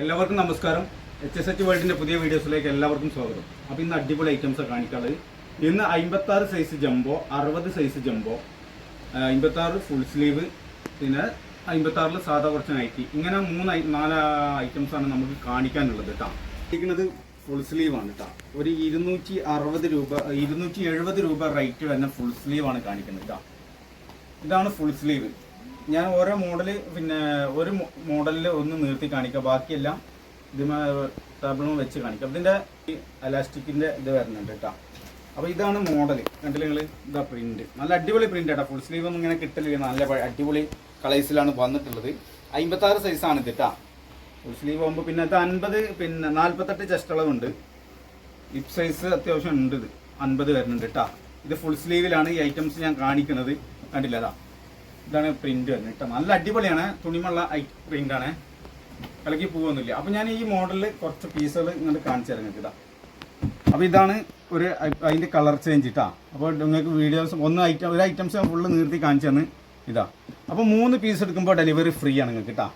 എല്ലാവർക്കും നമസ്കാരം. H S H വേൾഡിന്റെ പുതിയ വീഡിയോസിലേക്ക് എല്ലാവർക്കും സ്വാഗതം. അപ്പോൾ ഇന്ന് അടിപൊളി ഐറ്റംസ് കാണിക്കാനുള്ളത്. ഇന്ന് അമ്പത്തി ആറ് സൈസ് ജംബോ അറുപത് സൈസ് ജംബോ അമ്പത്തി ആറ് ഫുൾ സ്ലീവ് പിന്നെ അമ്പത്തി ആറിൽ സാധാ കുറച്ച് നൈറ്റി ഇങ്ങനെ മൂന്ന് നാല് ആണ് നമുക്ക് കാണിക്കാനുള്ളത് കേട്ടോ ഇരിക്കുന്നത് ഫുൾ സ്ലീവ് ആണ് കേട്ടോ ഒരു ഇരുന്നൂറ്റി അറുപത് രൂപ ഇരുന്നൂറ്റി എഴുപത് രൂപ റേറ്റ് വരുന്ന ഫുൾ സ്ലീവ് ആണ് കാണിക്കുന്നത് കേട്ടോ ഇതാണ് ഫുൾ സ്ലീവ് ഞാൻ ഓരോ മോഡൽ പിന്നെ ഒരു മോഡലിൽ ഒന്ന് നിർത്തി കാണിക്കാം. ബാക്കിയെല്ലാം ഇതിമ ടേബിളും വെച്ച് കാണിക്കാം. ഇതിന്റെ അലാസ്റ്റിക്കിന്റെ ഇത് വരുന്നുണ്ട് കേട്ടോ അപ്പോൾ ഇതാണ് മോഡൽ കണ്ടില്ല ഇതാ പ്രിന്റ് നല്ല അടിപൊളി പ്രിന്റ് കേട്ടോ ഫുൾ സ്ലീവ് ഒന്നും ഇങ്ങനെ കിട്ടില്ല നല്ല അടിപൊളി കളേഴ്സിലാണ് വന്നിട്ടുള്ളത്. അമ്പത്താറ് സൈസാണ് ഇത് കേട്ടോ ഫുൾ സ്ലീവ് ആകുമ്പോൾ പിന്നെ ഇത് അൻപത് പിന്നെ നാൽപ്പത്തെട്ട് ചെസ്റ്റ് അളവുണ്ട്. ലിപ് സൈസ് അത്യാവശ്യം ഉണ്ട് ഇത്. അൻപത് വരുന്നുണ്ട് കേട്ടോ ഇത് ഫുൾ സ്ലീവിലാണ് ഈ ഐറ്റംസ് ഞാൻ കാണിക്കുന്നത്. കണ്ടില്ല അതാ? ഇതാണ് പ്രിന്റ് വരുന്നത് കേട്ടോ. നല്ല അടിപൊളിയാണ്. തുണിമുള്ള പ്രിന്റ് ആണ്. കളിക്ക് പോവൊന്നുമില്ല. അപ്പൊ ഞാൻ ഈ മോഡലിൽ കുറച്ച് പീസുകൾ ഇങ്ങോട്ട് കാണിച്ചു തരാം നിങ്ങൾക്ക് ഇതാ. അപ്പൊ ഇതാണ് ഒരു അതിന്റെ കളർ ചേഞ്ച് ഇട്ടാ. അപ്പോൾ നിങ്ങൾക്ക് വീഡിയോസ് ഒന്ന് ഐറ്റം ഒരു ഐറ്റംസ് ഫുള്ള് നിർത്തി കാണിച്ചു തന്ന് ഇതാ. അപ്പോൾ മൂന്ന് പീസ് എടുക്കുമ്പോൾ ഡെലിവറി ഫ്രീ ആണ് നിങ്ങൾക്ക് കേട്ടോ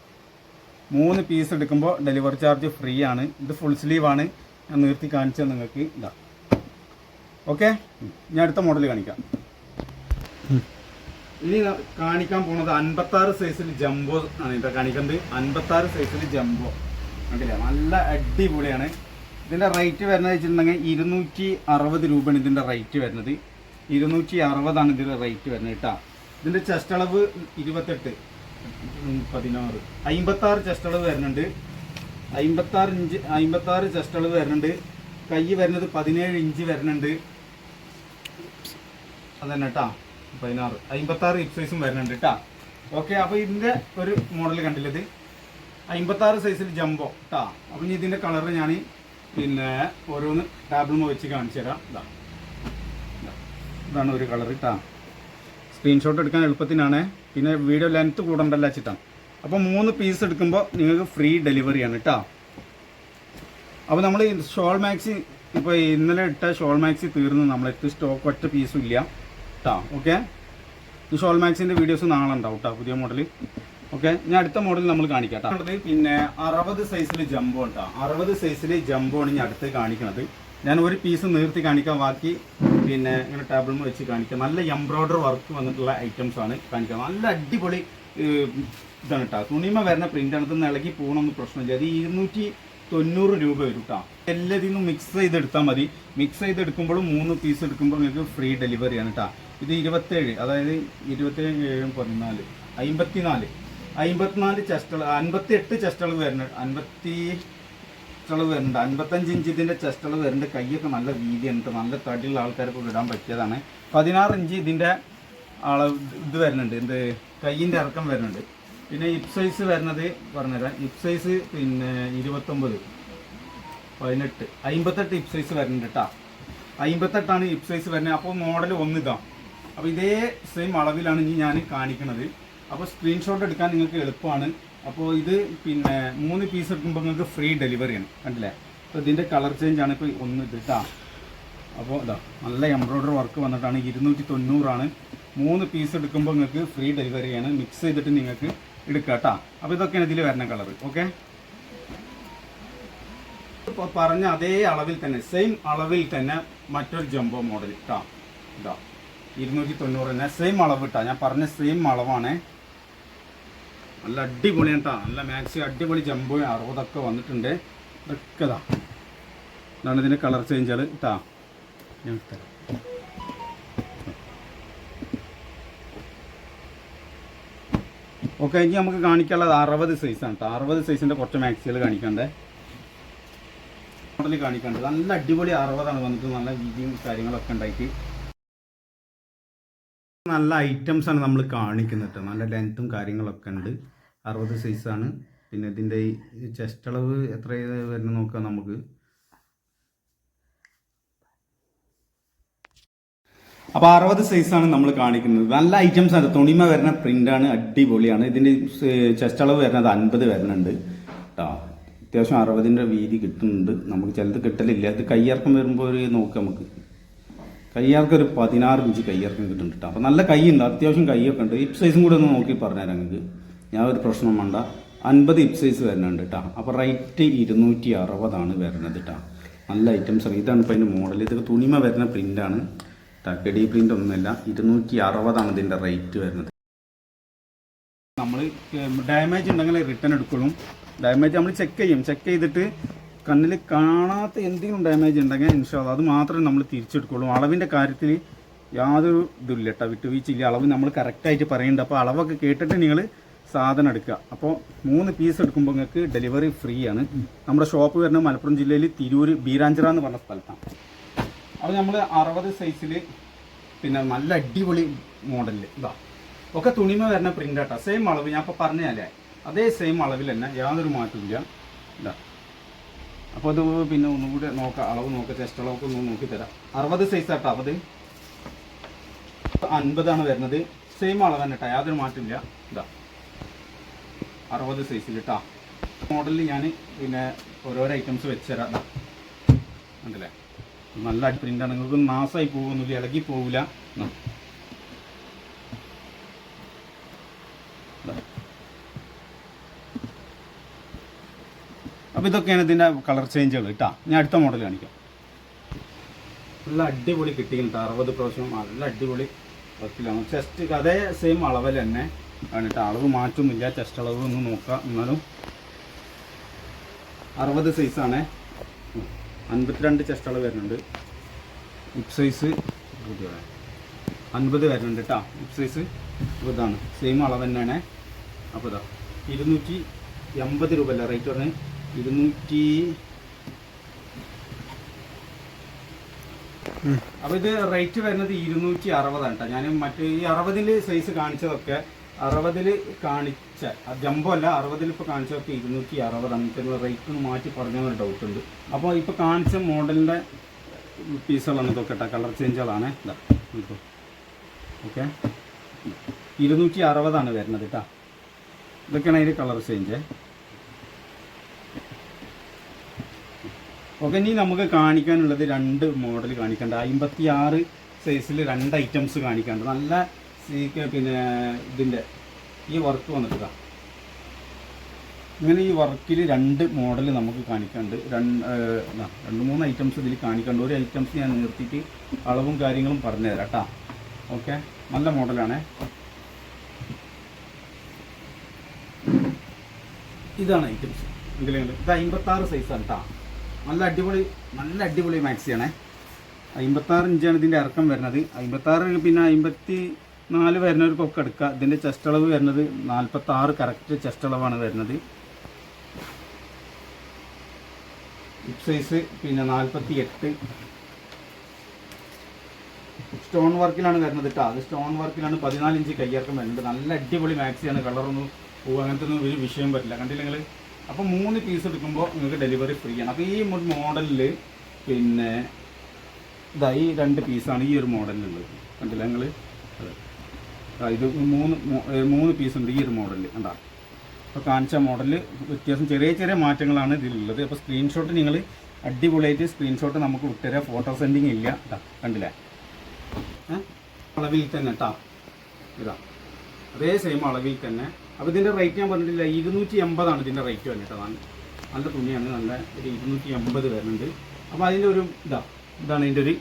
മൂന്ന് പീസ് എടുക്കുമ്പോൾ ഡെലിവറി ചാർജ് ഫ്രീ ആണ്. ഇത് ഫുൾ സ്ലീവ് ആണ്. ഞാൻ നിർത്തി കാണിച്ചത് നിങ്ങൾക്ക് ഇതാ. ഓക്കെ ഞാൻ അടുത്ത മോഡൽ കാണിക്കാം. ഇനി കാണിക്കാൻ പോണത് അൻപത്തി ആറ് സൈസിൽ ജംബോ ആണ് ഇപ്പൊ കാണിക്കുന്നത് അൻപത്തി ആറ് സൈസിൽ ജംബോ കണ്ടില്ലേ? നല്ല അടിപൊളിയാണ്. ഇതിന്റെ റേറ്റ് വരുന്നത് വെച്ചിട്ടുണ്ടെങ്കിൽ ഇരുന്നൂറ്റി അറുപത് രൂപയാണ് ഇതിന്റെ റേറ്റ് വരുന്നത്. ഇരുന്നൂറ്റി അറുപതാണ് ഇതിന്റെ റേറ്റ് വരുന്നത് കേട്ടോ ഇതിന്റെ ചെസ്റ്റ് അളവ് ഇരുപത്തെട്ട് പതിനാറ് അമ്പത്തി ആറ് ചെസ്റ്റ് അളവ് വരുന്നുണ്ട്. അമ്പത്തി ആറ് ഇഞ്ച് അമ്പത്തി ആറ് ചെസ്റ്റ് അളവ് വരുന്നുണ്ട്. കൈ വരുന്നത് പതിനേഴ് ഇഞ്ച് വരുന്നുണ്ട്. അതന്നെ കേട്ടാ പതിനാറ്. അമ്പത്തി ആറ് ഹിപ് സൈസും വരുന്നുണ്ട് കേട്ടോ ഓക്കെ അപ്പോൾ ഇതിന്റെ ഒരു മോഡൽ കണ്ടില്ലത് അമ്പത്തി ആറ് സൈസിൽ ജംബോ കേട്ടാ അപ്പൊ ഇനി ഇതിന്റെ കളർ ഞാൻ പിന്നെ ഓരോന്ന് ടാബിളുമ വെച്ച് കാണിച്ചു തരാം. ഇതാ ഇതാ. ഇതാണ് ഒരു കളർ കേട്ടോ സ്ക്രീൻഷോട്ട് എടുക്കാൻ എളുപ്പത്തിനാണ്. പിന്നെ വീഡിയോ ലെങ്ത് കൂടണ്ടല്ല ചിട്ടാ അപ്പോൾ മൂന്ന് പീസ് എടുക്കുമ്പോൾ നിങ്ങൾക്ക് ഫ്രീ ഡെലിവറിയാണ് കേട്ടോ അപ്പോൾ നമ്മൾ ഷോൾ മാക്സി ഇപ്പോൾ ഇന്നലെ ഇട്ട ഷോൾ മാക്സി തീർന്നു. നമ്മളെടുത്ത് സ്റ്റോക്ക് ഒറ്റ പീസും ഇല്ല. കേട്ടോ ഓക്കെ? ഷോൾ മാക്സിന്റെ വീഡിയോസ് നാളെ ഉണ്ടാവും കേട്ടോ പുതിയ മോഡൽ ഓക്കെ ഞാൻ അടുത്ത മോഡൽ നമ്മൾ കാണിക്കാം പിന്നെ അറുപത് സൈസിൽ ജംബോ കേട്ടോ അറുപത് സൈസിൽ ജംബോ ആണ് ഞാൻ അടുത്ത് കാണിക്കുന്നത് ഞാൻ ഒരു പീസ് നിർത്തി കാണിക്കാം ബാക്കി പിന്നെ ഇങ്ങനെ ടേബിളിൽ വെച്ച് കാണിക്കാം. നല്ല എംബ്രോയ്ഡറി വർക്ക് വന്നിട്ടുള്ള ഐറ്റംസ് ആണ് കാണിക്കാം നല്ല അടിപൊളി ഇതാണ് കേട്ടോ തുണിമ വരുന്ന പ്രിന്റ് ആണ്. ഇത് ഇളകി പോകണമെന്ന് പ്രശ്നമില്ല. അത് ഇരുന്നൂറ്റി തൊണ്ണൂറ് രൂപ വരും കേട്ടോ എല്ലാത്തിനും മിക്സ് ചെയ്തെടുത്താൽ മതി. മിക്സ് ചെയ്തെടുക്കുമ്പോഴും മൂന്ന് പീസ് എടുക്കുമ്പോൾ നിങ്ങൾക്ക് ഫ്രീ ഡെലിവറിയാണ് കേട്ടോ ഇത് ഇരുപത്തേഴ് അതായത് ഇരുപത്തേഴ് ഏഴും പതിനാല് അമ്പത്തിനാല് അമ്പത്തിനാല് ചെസ്റ്റൾ അൻപത്തി എട്ട് ചെസ്റ്റൾ വരുന്നുണ്ട് അൻപത്തി ചെസ്റ്റൾ വരുന്നുണ്ട്. അൻപത്തഞ്ച് ഇഞ്ച് ഇതിന്റെ ചെസ്റ്റൾ വരുന്നുണ്ട്. കൈയൊക്കെ നല്ല വീതിയുണ്ട് നല്ല തടിയുള്ള ആൾക്കാർക്ക് ഇടാൻ പറ്റിയതാണ്. പതിനാറ് ഇഞ്ച് ഇതിന്റെ അളവ് ഇത് വരുന്നുണ്ട്. എന്ത്? കയ്യിന്റെ ഇറക്കം വരുന്നുണ്ട്. പിന്നെ ഹിപ് സൈസ് വരുന്നത് പറഞ്ഞുതരാം. ഹിപ് സൈസ് പിന്നെ ഇരുപത്തൊമ്പത്. പതിനെട്ട്. അമ്പത്തെട്ട് ഹിപ് സൈസ് വരുന്നുണ്ട് കേട്ടോ അമ്പത്തെട്ടാണ് ഹിപ് സൈസ് വരുന്നത്. അപ്പോൾ മോഡൽ ഒന്നിതാ അപ്പോൾ ഇതേ സെയിം അളവിലാണ് ഇനി ഞാൻ കാണിക്കുന്നത് അപ്പോൾ സ്ക്രീൻഷോട്ട് എടുക്കാൻ നിങ്ങൾക്ക് എളുപ്പമാണ്. അപ്പോൾ ഇത് പിന്നെ മൂന്ന് പീസ് എടുക്കുമ്പോൾ നിങ്ങൾക്ക് ഫ്രീ ഡെലിവറിയാണ് കണ്ടില്ലേ? അപ്പോൾ ഇതിന്റെ കളർ ചേഞ്ച് ആണ് ഇപ്പോൾ ഒന്ന് ഇത് കേട്ടോ അപ്പോൾ ഇതാ നല്ല എംബ്രോയ്ഡറി വർക്ക് വന്നിട്ടാണ്. ഇരുന്നൂറ്റി തൊണ്ണൂറാണ്. മൂന്ന് പീസ് എടുക്കുമ്പോൾ നിങ്ങൾക്ക് ഫ്രീ ഡെലിവറിയാണ് മിക്സ് ചെയ്തിട്ട് നിങ്ങൾക്ക് എടുക്കാം കേട്ടോ അപ്പോൾ ഇതൊക്കെയാണ് ഇതിൽ വരുന്ന കളർ ഓക്കെ ഇപ്പോൾ പറഞ്ഞ അതേ അളവിൽ തന്നെ സെയിം അളവിൽ തന്നെ മറ്റൊരു ജംബോ മോഡൽ ഇട്ടാ ഇതാ. ഇരുന്നൂറ്റി തൊണ്ണൂറ് തന്നെ. സെയിം അളവ് ഇട്ടാ ഞാൻ പറഞ്ഞ സെയിം അളവാണ്. നല്ല അടിപൊളിയാണ് കേട്ടോ നല്ല മാക്സി അടിപൊളി ജംബോ അറുപതൊക്കെ വന്നിട്ടുണ്ട്. ഇതൊക്കെ ഇതാ. ഇതാണ് ഇതിന്റെ കളർ ചേഞ്ചുകൾ ഇട്ടാ ഞാൻ ഇട്ടുതരാം. ഓക്കെ ഇനി നമുക്ക് കാണിക്കാനുള്ളത് അറുപത് സൈസാണ് കേട്ടോ അറുപത് സൈസിന്റെ കുറച്ച് മാക്സികൾ കാണിക്കണ്ടേ മോഡൽ കാണിക്കണ്ടത് നല്ല അടിപൊളി അറുപതാണ് വന്നിട്ട് നല്ല വീതിയും കാര്യങ്ങളൊക്കെ ഉണ്ടായിട്ട്. നല്ല ഐറ്റംസ് ആണ് നമ്മൾ കാണിക്കുന്നത് നല്ല ലെങ്ത്തും കാര്യങ്ങളൊക്കെ ഉണ്ട്. അറുപത് സൈസാണ് പിന്നെ ഇതിന്റെ ഈ ചെസ്റ്റ് അളവ് എത്ര വരുന്ന നോക്കാം നമുക്ക്. അപ്പോൾ അറുപത് ആണ് നമ്മൾ കാണിക്കുന്നത്. നല്ല ഐറ്റംസ് ആണ്. തുണിമ വരുന്ന പ്രിന്റാണ് അടിപൊളിയാണ്. ഇതിന്റെ ചെസ്റ്റ് അളവ് വരുന്നത് അൻപത് വരുന്നുണ്ട്. കേട്ടോ അത്യാവശ്യം അറുപതിന്റെ വീതി കിട്ടുന്നുണ്ട്. നമുക്ക് ചിലത് കിട്ടലില്ല. ഇത് കയ്യിറക്കം വരുമ്പോൾ ഒരു നോക്കാം നമുക്ക്. കയ്യാർക്ക് ഒരു പതിനാറ് ഇഞ്ച് കയ്യിറക്കം കിട്ടുന്നുണ്ട് കേട്ടോ അപ്പോൾ നല്ല കൈയുണ്ട്. അത്യാവശ്യം കൈയൊക്കെ ഉണ്ട്. ഹിപ്പ് സൈസും കൂടെ ഒന്ന് നോക്കി പറഞ്ഞുതരാം നിങ്ങൾക്ക്. ഞാൻ ഒരു പ്രശ്നം വേണ്ട. അൻപത് ഹിപ് സൈസ് വരുന്നുണ്ട് കേട്ടോ അപ്പോൾ റേറ്റ് ഇരുന്നൂറ്റി അറുപതാണ് വരുന്നത് കേട്ടോ നല്ല ഐറ്റംസ് ആണ്. ഇതാണ് ഇപ്പോൾ അതിന്റെ മോഡൽ ഇതൊക്കെ തുണിമ വരുന്ന പ്രിന്റാണ് ടക്കടി പ്രിന്റ് ഒന്നുമില്ല ഇരുന്നൂറ്റി അറുപതാണ് ഇതിന്റെ റേറ്റ് വരുന്നത്. നമ്മൾ ഡാമേജ് ഉണ്ടെങ്കിൽ റിട്ടേൺ എടുക്കുള്ളൂ. ഡാമേജ് നമ്മൾ ചെക്ക് ചെയ്യും. ചെക്ക് ചെയ്തിട്ട് കണ്ണിൽ കാണാത്ത എന്തെങ്കിലും ഡാമേജ് ഉണ്ടെങ്കിൽ ഇൻഷാല്ല അത് മാത്രമേ നമ്മൾ തിരിച്ചെടുക്കുള്ളൂ. അളവിന്റെ കാര്യത്തിൽ യാതൊരു ഇതില്ല കേട്ടോ വിട്ടുവീഴ്ചയില്ല. അളവ് നമ്മൾ കറക്റ്റായിട്ട് പറയുന്നുണ്ട് അപ്പോൾ അളവൊക്കെ കേട്ടിട്ട് നിങ്ങൾ സാധനം എടുക്കുക. അപ്പോൾ മൂന്ന് പീസ് എടുക്കുമ്പോൾ നിങ്ങൾക്ക് ഡെലിവറി ഫ്രീ ആണ്. നമ്മുടെ ഷോപ്പ് വരുന്നത് മലപ്പുറം ജില്ലയിൽ തിരൂർ ബീരാഞ്ചിറ എന്ന് പറഞ്ഞ സ്ഥലത്താണ്. അപ്പോൾ നമ്മൾ അറുപത് സൈസിൽ പിന്നെ നല്ല അടിപൊളി മോഡലിൽ ഇതാ. ഒക്കെ തുണിമ വരുന്ന പ്രിന്റ് ആട്ടോ. സെയിം അളവ്. ഞാൻ ഇപ്പോൾ പറഞ്ഞാലേ അതേ സെയിം അളവിൽ തന്നെ യാതൊരു മാറ്റമില്ല ഇതാ. അപ്പോൾ അത് പിന്നെ ഒന്നുകൂടി നോക്കാം. അളവ് നോക്കാം. ചെസ്റ്റ് അളവൊക്കെ ഒന്ന് നോക്കി തരാം. അറുപത് സൈസ് ആട്ടോ അറുപത് അൻപതാണ് വരുന്നത്. സെയിം അളവ് തന്നെ കേട്ടോ യാതൊരു മാറ്റമില്ല ഇതാ. അറുപത് സൈസിൽ കേട്ടോ മോഡലിൽ ഞാൻ പിന്നെ ഓരോരോ ഐറ്റംസ് വെച്ചുതരാം ഉണ്ടല്ലേ നല്ല പ്രിന്റാണ് നിങ്ങൾക്ക് നാശമായി പോകുന്നില്ല ഇളകി പോവില്ല. അപ്പൊ ഇതൊക്കെയാണ് ഇതിന്റെ കളർ ചേഞ്ചുകൾ കേട്ടോ ഞാൻ അടുത്ത മോഡൽ കാണിക്കാം. നല്ല അടിപൊളി കിട്ടിയിട്ടുണ്ട്. അറുപത് പ്രാവശ്യം നല്ല അടിപൊളി വർക്കിലാണ്. ചെസ്റ്റ് അതേ സെയിം അളവിൽ തന്നെ ആണ് കേട്ടോ അളവ് മാറ്റൊന്നുമില്ല. ചെസ്റ്റ് അളവ് ഒന്ന് നോക്കാം. എന്നാലും അറുപത് സൈസാണ് അൻപത്തിരണ്ട് ചെസ്റ്റകൾ വരുന്നുണ്ട്. ഹിപ് സൈസ് അൻപത് വരുന്നുണ്ട് കേട്ടോ ഹിപ് സൈസ് അപ്പോൾ ഇതാണ്. സെയിം അളവ് തന്നെയാണ്. അപ്പോൾ ഇതാ ഇരുന്നൂറ്റി എൺപത് രൂപ അല്ല റേറ്റ് പറഞ്ഞ്? ഇരുന്നൂറ്റി അപ്പോൾ ഇത് റേറ്റ് വരുന്നത് ഇരുന്നൂറ്റി അറുപതാണ് കേട്ടോ ഞാൻ മറ്റേ ഈ അറുപതിൽ സൈസ് കാണിച്ചതൊക്കെ അറുപതിൽ കാണിച്ച ജമ്പോ അല്ല അറുപതിൽ ഇപ്പോൾ കാണിച്ചവർക്ക് ഇരുന്നൂറ്റി അറുപതാണ് എനിക്ക് റേറ്റ് ഒന്ന് മാറ്റി പറഞ്ഞൊരു ഡൗട്ട് ഉണ്ട്. അപ്പോൾ ഇപ്പോൾ കാണിച്ച മോഡലിന്റെ പീസുകളാണ് ഇതൊക്കെ കേട്ടോ കളർ ചേഞ്ചുകളാണ് ഇതാ ഓക്കെ ഇരുന്നൂറ്റി അറുപതാണ് വരുന്നത് കേട്ടോ ഇതൊക്കെയാണ് അതിന്റെ കളർ ചേഞ്ച് ഓക്കെ ഇനി നമുക്ക് കാണിക്കാനുള്ളത് രണ്ട് മോഡൽ കാണിക്കേണ്ട. അമ്പത്തി ആറ് സൈസിൽ രണ്ട് ഐറ്റംസ് കാണിക്കാണ്ട് നല്ല പിന്നെ ഇതിന്റെ ഈ വർക്ക് വന്നിട്ട് ഇങ്ങനെ ഈ വർക്കിൽ രണ്ട് മോഡൽ നമുക്ക് കാണിക്കാണ്ട് രണ്ട് രണ്ട് മൂന്ന് ഐറ്റംസ് ഇതിൽ കാണിക്കാണ്ട് ഒരു ഐറ്റംസ് ഞാൻ നിർത്തിയിട്ട് അളവും കാര്യങ്ങളും പറഞ്ഞു തരാം കേട്ടോ. ഓക്കെ നല്ല മോഡലാണേ ഇതാണ് ഐറ്റംസ് എങ്കിലും ഇത് അമ്പത്താറ് സൈസാണ് കേട്ടോ നല്ല അടിപൊളി നല്ല അടിപൊളി മാക്സിയാണേ അമ്പത്താറ് ഇഞ്ചാണ് ഇതിന്റെ ഇറക്കം വരുന്നത്. അമ്പത്താറ് പിന്നെ അമ്പത്തി നാല് വരുന്ന ഒരു കൊക്ക് എടുക്കുക. ഇതിന്റെ ചെസ്റ്റ് അളവ് വരുന്നത് നാൽപ്പത്തി ആറ് കറക്റ്റ് ചെസ്റ്റ് അളവാണ് വരുന്നത്. ഹിപ് സൈസ് പിന്നെ നാൽപ്പത്തി എട്ട് സ്റ്റോൺ വർക്കിലാണ് വരുന്നത് കേട്ടോ അത് സ്റ്റോൺ വർക്കിലാണ് പതിനാല് ഇഞ്ച് കയ്യിറക്കം വരുന്നത്. നല്ല അടിപൊളി മാക്സിയാണ് കളറൊന്നും പോകും അങ്ങനത്തെ ഒന്നും ഒരു വിഷയം പറ്റില്ല കണ്ടില്ല നിങ്ങൾ അപ്പോൾ മൂന്ന് പീസ് എടുക്കുമ്പോൾ നിങ്ങൾക്ക് ഡെലിവറി ഫ്രീ ആണ്. അപ്പോൾ ഈ മോഡലിൽ പിന്നെ ഇതായി രണ്ട് പീസാണ് ഈ ഒരു മോഡലിലുള്ളത് കണ്ടില്ല നിങ്ങൾ ഇത് മൂന്ന് മൂന്ന് പീസ് ഉണ്ട് ഈ ഒരു മോഡലിൽ കണ്ടാ? അപ്പോൾ കാണിച്ച മോഡലിൽ വ്യത്യാസം ചെറിയ ചെറിയ മാറ്റങ്ങളാണ് ഇതിലുള്ളത്. അപ്പോൾ സ്ക്രീൻഷോട്ട് നിങ്ങൾ അടിപൊളിയായിട്ട് സ്ക്രീൻഷോട്ട് നമുക്ക് വിട്ടുതരാം ഫോട്ടോ സെൻഡിങ് ഇല്ല. കേട്ടോ കണ്ടില്ലേ? അളവിൽ തന്നെ കേട്ടോ ഇതാ. അതേ സെയിം അളവിൽ തന്നെ. അപ്പോൾ ഇതിന്റെ റേറ്റ് ഞാൻ പറഞ്ഞിട്ടില്ല. ഇരുന്നൂറ്റി എൺപതാണ് ഇതിന്റെ റേറ്റ് വരുന്നത് കേട്ടോ നല്ല തുണിയാണ്. നല്ല ഒരു ഇരുന്നൂറ്റി എൺപത് വരുന്നുണ്ട്. അപ്പോൾ അതിന്റെ ഒരു ഇതാ ഇതാണ് ഇതിന്റെ ഒരു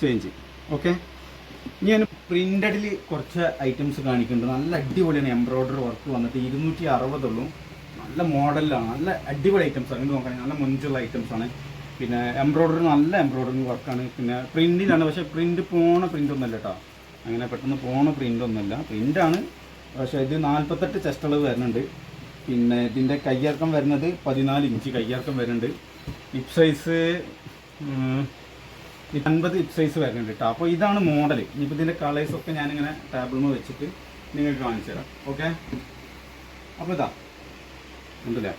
ചേഞ്ച് ഓക്കെ ഞാൻ പ്രിന്റഡിൽ കുറച്ച് ഐറ്റംസ് കാണിക്കുന്നുണ്ട്. നല്ല അടിപൊളിയാണ് എംബ്രോയ്ഡറി വർക്ക് വന്നിട്ട് ഇരുന്നൂറ്റി അറുപതുള്ളൂ നല്ല മോഡലിലാണ് നല്ല അടിപൊളി ഐറ്റംസ് ആണ്. നോക്കാൻ നല്ല മുഞ്ചുള്ള ഐറ്റംസ് ആണ്. പിന്നെ എംബ്രോയ്ഡറി നല്ല എംബ്രോയ്ഡറി വർക്കാണ് പിന്നെ പ്രിന്റിലാണ് പക്ഷേ പ്രിന്റ് പോണ പ്രിന്റ് ഒന്നുമല്ല കേട്ടോ അങ്ങനെ പെട്ടെന്ന് പോണ പ്രിന്റ് ഒന്നുമല്ല. പ്രിന്റാണ് പക്ഷേ ഇത് നാൽപ്പത്തെട്ട് ചെസ്റ്റ് അളവ് വരുന്നുണ്ട്. പിന്നെ ഇതിന്റെ കയ്യിറക്കം വരുന്നത് പതിനാല് ഇഞ്ച് കയ്യിറക്കം വരുന്നുണ്ട്. ഹിപ്പ് സൈസ് അൻപത് സൈസ് വരുന്നുണ്ട് കേട്ടോ അപ്പോൾ ഇതാണ് മോഡൽ ഇനിയിപ്പോൾ ഇതിന്റെ കളേഴ്സൊക്കെ ഞാനിങ്ങനെ ടേബിളിൽ വെച്ചിട്ട് നിങ്ങൾക്ക് കാണിച്ചു തരാം. ഓക്കെ അപ്പോൾ ഇതാ. ഉണ്ടല്ലേ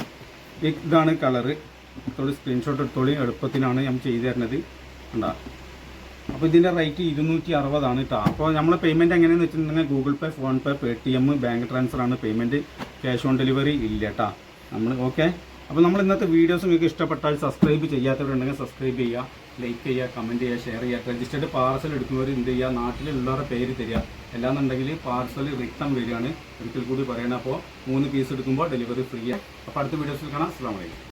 ഇതാണ് കളറ് എടുത്തോളി സ്ക്രീൻഷോട്ട് എടുത്തോളി. എളുപ്പത്തിനാണ് ഞാൻ ചെയ്തു തരുന്നത്. ഉണ്ടാ അപ്പോൾ ഇതിന്റെ റേറ്റ് ഇരുന്നൂറ്റി അറുപതാണ് കേട്ടോ അപ്പോൾ നമ്മൾ പേയ്മെന്റ് എങ്ങനെയാണെന്ന് വെച്ചിട്ടുണ്ടെങ്കിൽ Google Pay PhonePe Paytm bank transfer ആണ് പേയ്മെന്റ് ക്യാഷ് ഓൺ ഡെലിവറി ഇല്ല കേട്ടോ നമ്മൾ ഓക്കെ അപ്പോൾ നമ്മൾ ഇന്നത്തെ വീഡിയോസ് നിങ്ങൾക്ക് ഇഷ്ടപ്പെട്ടാൽ സബ്സ്ക്രൈബ് ചെയ്യാത്തവരുണ്ടെങ്കിൽ സബ്സ്ക്രൈബ് ചെയ്യുക. ലൈക്ക് ചെയ്യുക കമന്റ് ചെയ്യുക ഷെയർ ചെയ്യുക രജിസ്റ്റേർഡ് പാർസൽ എടുക്കുന്നവർ എന്ത് ചെയ്യുക നാട്ടിലുള്ളവരുടെ പേര് തരിക. അല്ലാന്നുണ്ടെങ്കിൽ പാർസൽ റിട്ടേൺ വരികയാണ്. ഒരിക്കൽ കൂടി പറയണം. അപ്പോൾ മൂന്ന് പീസ് എടുക്കുമ്പോൾ ഡെലിവറി ഫ്രീ ആണ്. അപ്പോൾ അടുത്ത വീഡിയോസിൽ കാണാം. അസ്സാം വലൈക്കും